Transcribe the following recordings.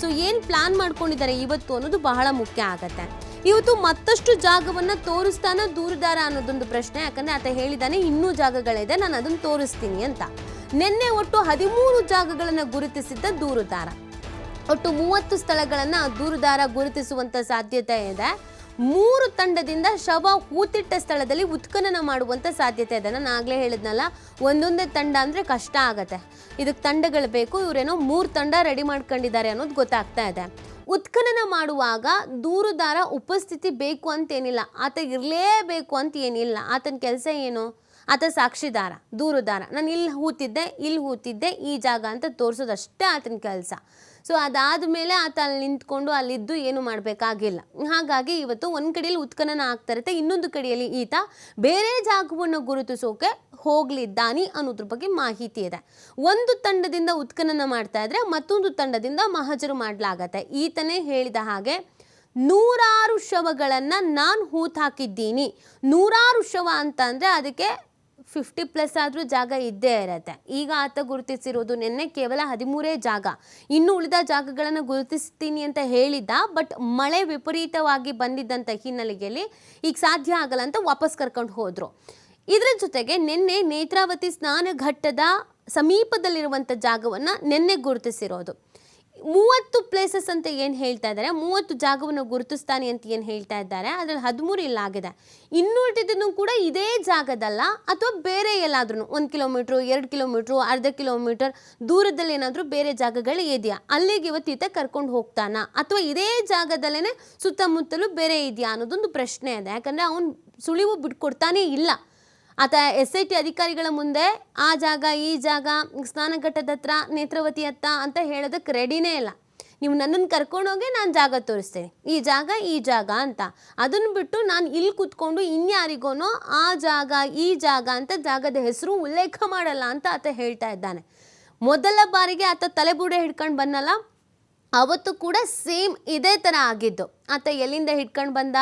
So ಏನ್ plan ಮಾಡ್ಕೊಂಡಿದ್ದಾರೆ ಇವತ್ತು ಅನ್ನೋದು ಬಹಳ ಮುಖ್ಯ ಆಗತ್ತೆ. ಇವತ್ತು ಮತ್ತಷ್ಟು ಜಾಗವನ್ನ ತೋರಿಸ್ತಾನ ದೂರದಾರ ಅನ್ನೋದೊಂದು ಪ್ರಶ್ನೆ, ಯಾಕಂದ್ರೆ ಆತ ಹೇಳಿದಾನೆ ಇನ್ನೂ ಜಾಗಗಳಿದೆ, ನಾನು ಅದನ್ನ ತೋರಿಸ್ತೀನಿ ಅಂತ. ನಿನ್ನೆ ಒಟ್ಟು ಹದಿಮೂರು ಜಾಗಗಳನ್ನ ಗುರುತಿಸಿದ್ದ ದೂರುದಾರ. ಒಟ್ಟು ಮೂವತ್ತು ಸ್ಥಳಗಳನ್ನ ದೂರುದಾರ ಗುರುತಿಸುವಂತ ಸಾಧ್ಯತೆ ಇದೆ. ಮೂರು ತಂಡದಿಂದ ಶವ ಹೂತಿಟ್ಟ ಸ್ಥಳದಲ್ಲಿ ಉತ್ಖನನ ಮಾಡುವಂತ ಸಾಧ್ಯತೆ ಇದೆ. ನಾನು ಆಗಲೇ ಹೇಳಿದ್ನಲ್ಲ, ಒಂದೊಂದೇ ತಂಡ ಅಂದ್ರೆ ಕಷ್ಟ ಆಗತ್ತೆ. ಇದಕ್ಕೆ ತಂಡಗಳು ಬೇಕು, ಇವರೇನೋ ಮೂರು ತಂಡ ರೆಡಿ ಮಾಡ್ಕೊಂಡಿದ್ದಾರೆ ಅನ್ನೋದು ಗೊತ್ತಾಗ್ತಾ ಇದೆ. ಉತ್ಖನನ ಮಾಡುವಾಗ ದೂರುದಾರ ಉಪಸ್ಥಿತಿ ಬೇಕು ಅಂತೇನಿಲ್ಲ ಆತ ಇರಲೇಬೇಕು ಅಂತ ಏನಿಲ್ಲ. ಆತನ ಕೆಲಸ ಏನು? ಆತ ಸಾಕ್ಷಿದಾರ, ದೂರುದಾರ. ನಾನು ಇಲ್ಲಿ ಹೂತಿದ್ದೆ ಇಲ್ಲಿ ಹೂತಿದ್ದೆ, ಈ ಜಾಗ ಅಂತ ತೋರಿಸೋದಷ್ಟೇ ಆತನ ಕೆಲಸ. ಸೊ ಅದಾದ ಮೇಲೆ ಆತ ಅಲ್ಲಿ ನಿಂತ್ಕೊಂಡು ಅಲ್ಲಿದ್ದು ಏನು ಮಾಡಬೇಕಾಗಿಲ್ಲ. ಹಾಗಾಗಿ ಇವತ್ತು ಒಂದು ಕಡೆಯಲ್ಲಿ ಉತ್ಖನನ ಆಗ್ತಾ ಇರುತ್ತೆ ಇನ್ನೊಂದು ಕಡೆಯಲ್ಲಿ ಈತ ಬೇರೆ ಜಾಗವನ್ನು ಗುರುತಿಸೋಕೆ ಹೋಗಲಿದ್ದಾನೆ ಅನ್ನೋದ್ರ ಬಗ್ಗೆ ಮಾಹಿತಿ ಇದೆ. ಒಂದು ತಂಡದಿಂದ ಉತ್ಖನನ ಮಾಡ್ತಾ ಇದ್ರೆ ಮತ್ತೊಂದು ತಂಡದಿಂದ ಮಹಜರು ಮಾಡಲಾಗತ್ತೆ. ಈತನೇ ಹೇಳಿದ ಹಾಗೆ, ನೂರಾರು ಶವಗಳನ್ನು ನಾನು ಹೂತ್ ಹಾಕಿದ್ದೀನಿ. ನೂರಾರು ಶವ ಅಂತ ಅಂದರೆ ಅದಕ್ಕೆ ಫಿಫ್ಟಿ ಪ್ಲಸ್ ಆದರೂ ಜಾಗ ಇದ್ದೇ ಇರತ್ತೆ. ಈಗ ಆತ ಗುರುತಿಸಿರೋದು ನಿನ್ನೆ ಕೇವಲ ಹದಿಮೂರೇ ಜಾಗ. ಇನ್ನು ಉಳಿದ ಜಾಗಗಳನ್ನು ಗುರುತಿಸ್ತೀನಿ ಅಂತ ಹೇಳಿದ್ದ ಬಟ್ ಮಳೆ ವಿಪರೀತವಾಗಿ ಬಂದಿದ್ದಂಥ ಹಿನ್ನೆಲೆಯಲ್ಲಿ ಈಗ ಸಾಧ್ಯ ಆಗಲ್ಲ ಅಂತ ವಾಪಸ್ ಕರ್ಕೊಂಡು ಹೋದರು. ಇದರ ಜೊತೆಗೆ ನಿನ್ನೆ ನೇತ್ರಾವತಿ ಸ್ನಾನಘಟ್ಟದ ಸಮೀಪದಲ್ಲಿರುವಂಥ ಜಾಗವನ್ನು ನಿನ್ನೆ ಗುರುತಿಸಿರೋದು. ಮೂವತ್ತು ಪ್ಲೇಸಸ್ ಅಂತ ಏನು ಹೇಳ್ತಾ ಇದ್ದಾರೆ, ಮೂವತ್ತು ಜಾಗವನ್ನು ಗುರುತಿಸ್ತಾನೆ ಅಂತ ಏನು ಹೇಳ್ತಾ ಇದ್ದಾರೆ, ಅದರಲ್ಲಿ ಹದಿಮೂರು ಇಲ್ಲ ಆಗಿದೆ. ಇನ್ನುಳಿದಿದ್ದನ್ನು ಕೂಡ ಇದೇ ಜಾಗದಲ್ಲ ಅಥವಾ ಬೇರೆ ಎಲ್ಲಾದ್ರೂ ಒಂದು ಕಿಲೋಮೀಟ್ರು ಎರಡು ಕಿಲೋಮೀಟ್ರು ಅರ್ಧ ಕಿಲೋಮೀಟರ್ ದೂರದಲ್ಲಿ ಏನಾದರೂ ಬೇರೆ ಜಾಗಗಳು ಇದೆಯಾ? ಅಲ್ಲಿಗೆ ಇವತ್ತೀತ ಕರ್ಕೊಂಡು ಹೋಗ್ತಾನ? ಅಥವಾ ಇದೇ ಜಾಗದಲ್ಲೇ ಸುತ್ತಮುತ್ತಲೂ ಬೇರೆ ಇದೆಯಾ ಅನ್ನೋದೊಂದು ಪ್ರಶ್ನೆ ಇದೆ. ಯಾಕಂದರೆ ಅವನು ಸುಳಿವು ಬಿಟ್ಕೊಡ್ತಾನೇ ಇಲ್ಲ. ಆತ ಎಸ್ ಐ ಟಿ ಅಧಿಕಾರಿಗಳ ಮುಂದೆ ಆ ಜಾಗ, ಈ ಜಾಗ, ಸ್ನಾನಘಟ್ಟದ ಹತ್ರ, ನೇತ್ರಾವತಿ ಹತ್ತ ಅಂತ ಹೇಳೋದಕ್ಕೆ ರೆಡಿನೇ ಇಲ್ಲ. ನೀವು ನನ್ನನ್ನು ಕರ್ಕೊಂಡೋಗಿ ನಾನು ಜಾಗ ತೋರಿಸ್ತೇನೆ. ಈ ಜಾಗ ಈ ಜಾಗ ಅಂತ. ಅದನ್ನು ಬಿಟ್ಟು ನಾನು ಇಲ್ಲಿ ಕೂತ್ಕೊಂಡು ಇನ್ಯಾರಿಗೋನೋ ಆ ಜಾಗ, ಈ ಜಾಗ ಅಂತ ಜಾಗದ ಹೆಸರು ಉಲ್ಲೇಖ ಮಾಡಲ್ಲ ಅಂತ ಆತ ಹೇಳ್ತಾ ಇದ್ದಾನೆ. ಮೊದಲ ಬಾರಿಗೆ ಆತ ತಲೆಬುಡೆ ಹಿಡ್ಕೊಂಡು ಬಂದಲ್ಲ ಅವತ್ತು ಕೂಡ ಸೇಮ್ ಇದೇ ಥರ ಆಗಿದ್ದು. ಆತ ಎಲ್ಲಿಂದ ಹಿಡ್ಕೊಂಡು ಬಂದ?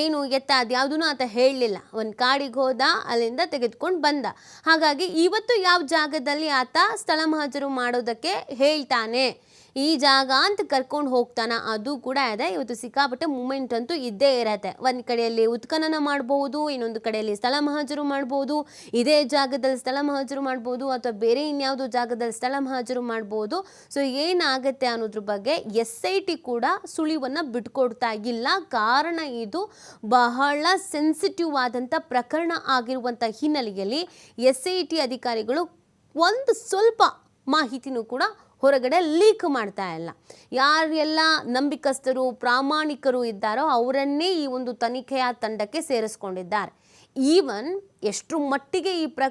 ಏನು ಎತ್ತ? ಅದ್ಯಾವುದೂ ಆತ ಹೇಳಲಿಲ್ಲ. ಒಂದು ಕಾಡಿಗೆ ಹೋದ, ಅಲ್ಲಿಂದ ತೆಗೆದುಕೊಂಡು ಬಂದ. ಹಾಗಾಗಿ ಇವತ್ತು ಯಾವ ಜಾಗದಲ್ಲಿ ಆತ ಸ್ಥಳ ಮಹಜರು ಮಾಡೋದಕ್ಕೆ ಹೇಳ್ತಾನೆ? ಈ ಜಾಗ ಅಂತ ಕರ್ಕೊಂಡು ಹೋಗ್ತಾನ. ಅದು ಕೂಡ ಇದೆ ಇವತ್ತು ಸಿಕ್ಕಾಪಟ್ಟೆ ಮೂಮೆಂಟ್ ಅಂತೂ ಇದ್ದೇ ಇರತ್ತೆ. ಒಂದು ಕಡೆಯಲ್ಲಿ ಉತ್ಖನನ ಮಾಡ್ಬೋದು, ಇನ್ನೊಂದು ಕಡೆಯಲ್ಲಿ ಸ್ಥಳ ಮಹಜರು ಮಾಡ್ಬೋದು, ಇದೇ ಜಾಗದಲ್ಲಿ ಸ್ಥಳ ಮಹಜರು ಮಾಡ್ಬೋದು, ಅಥವಾ ಬೇರೆ ಇನ್ಯಾವುದೋ ಜಾಗದಲ್ಲಿ ಸ್ಥಳ ಮಹಜರು ಮಾಡ್ಬೋದು. ಸೊ ಏನಾಗುತ್ತೆ ಅನ್ನೋದ್ರ ಬಗ್ಗೆ ಎಸ್ ಐ ಟಿ ಕೂಡ ಸುಳಿವನ್ನು ಬಿಟ್ಕೊಡ್ತಾ ಇಲ್ಲ ಕಾರಣ ಇದು ಬಹಳ ಸೆನ್ಸಿಟಿವ್ ಆದಂಥ ಪ್ರಕರಣ ಆಗಿರುವಂಥ ಹಿನ್ನೆಲೆಯಲ್ಲಿ ಎಸ್ ಐ ಟಿ ಅಧಿಕಾರಿಗಳು ಒಂದು ಸ್ವಲ್ಪ ಮಾಹಿತಿನೂ ಕೂಡ ಹೊರಗಡೆ ಲೀಕ್ ಮಾಡ್ತಾ ಇಲ್ಲ. ಯಾರೆಲ್ಲ ನಂಬಿಕಸ್ಥರು, ಪ್ರಾಮಾಣಿಕರು ಇದ್ದಾರೋ ಅವರನ್ನೇ ಈ ಒಂದು ತನಿಖೆಯ ತಂಡಕ್ಕೆ ಸೇರಿಸ್ಕೊಂಡಿದ್ದಾರೆ. ಈವನ್ ಎಷ್ಟು ಮಟ್ಟಿಗೆ ಈ ಪ್ರ